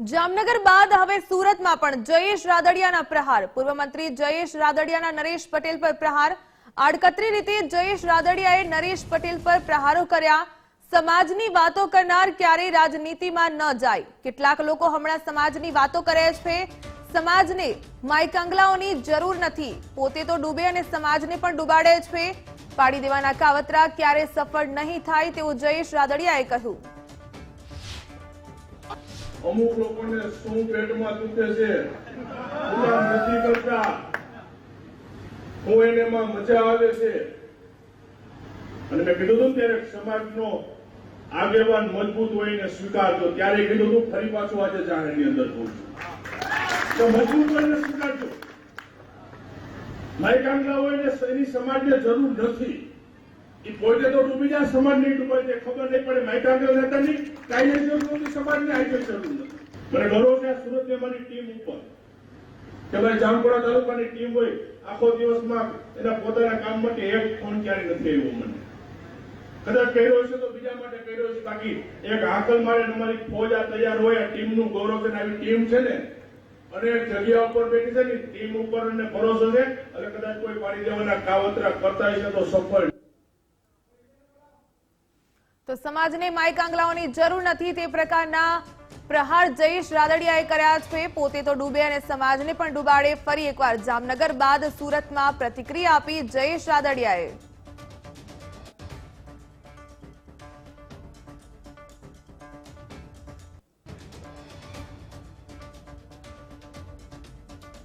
જામનગર બાદ હવે સુરતમાં પણ જયેશ રાદડિયાના પ્રહાર. પૂર્વ મંત્રી જયેશ રાદડિયાના નરેશ પટેલ પર પ્રહાર. આડકતરી રીતે જયેશ રાદડિયાએ નરેશ પટેલ પર પ્રહારો કર્યા. સમાજની વાતો કરનાર ક્યારેય રાજનીતિમાં ન જાય. કેટલાક લોકો હમણાં સમાજની વાતો કરે છે. સમાજને માયકાંગલાઓની જરૂર નથી. પોતે તો ડૂબે અને સમાજને પણ ડૂબાડે છે. પાડી દેવાના કાવતરા ક્યારે સફળ નહીં થાય તેવું જયેશ રાદડિયાએ કહ્યું. અમુક લોકોને શું પેટમાં તૂટે છે નથી કરતા. હું એને મજા આવે છે. અને મેં કીધું હતું ત્યારે સમાજનો આગેવાન મજબૂત હોય એને સ્વીકારજો ત્યારે કીધું હતું, ફરી પાછું આજે જાહેરની અંદર કહું તો મજબૂત હોય એને સ્વીકારજો. માયકાંગલા હોય ને એની સમાજને જરૂર નથી. એ પોતે તો ડૂબી જાય સમાજ નહીં ડૂબાય છે. ખબર નહીં પડે માયકાંગલા નેતા નહીં. કાંઈ જરૂર નથી, સમાજને આઈ જરૂર નથી. મને ગૌરવ છે સુરતની અમારી ટીમ ઉપર. કે ભાઈ જામપુરા તાલુકાની ટીમ હોય, આખો દિવસમાં એના પોતાના કામ માટે એક ફોન ક્યારે નથી આવ્યો મને. કદાચ કર્યો હશે તો બીજા માટે કર્યો છે બાકી એક હાકલ મારે અમારી ફોજ આ તૈયાર હોય, આ ટીમનું ગૌરવ છે આવી ટીમ છે ને અને જગ્યા ઉપર બેઠી છે ને, ટીમ ઉપર ભરોસો છે. અને કદાચ કોઈ પાડી દેવાના કાવતરા કરતા હશે તો સફળ તો સમાજને માયકાંગલાઓની જરૂર નથી તે પ્રકારના પ્રહાર જયેશ રાદડિયાએ કર્યા છે. પોતે તો ડૂબે અને સમાજને પણ ડૂબાડે. ફરી એકવાર જામનગર બાદ સુરતમાં પ્રતિક્રિયા આપી જયેશ રાદડિયાએ.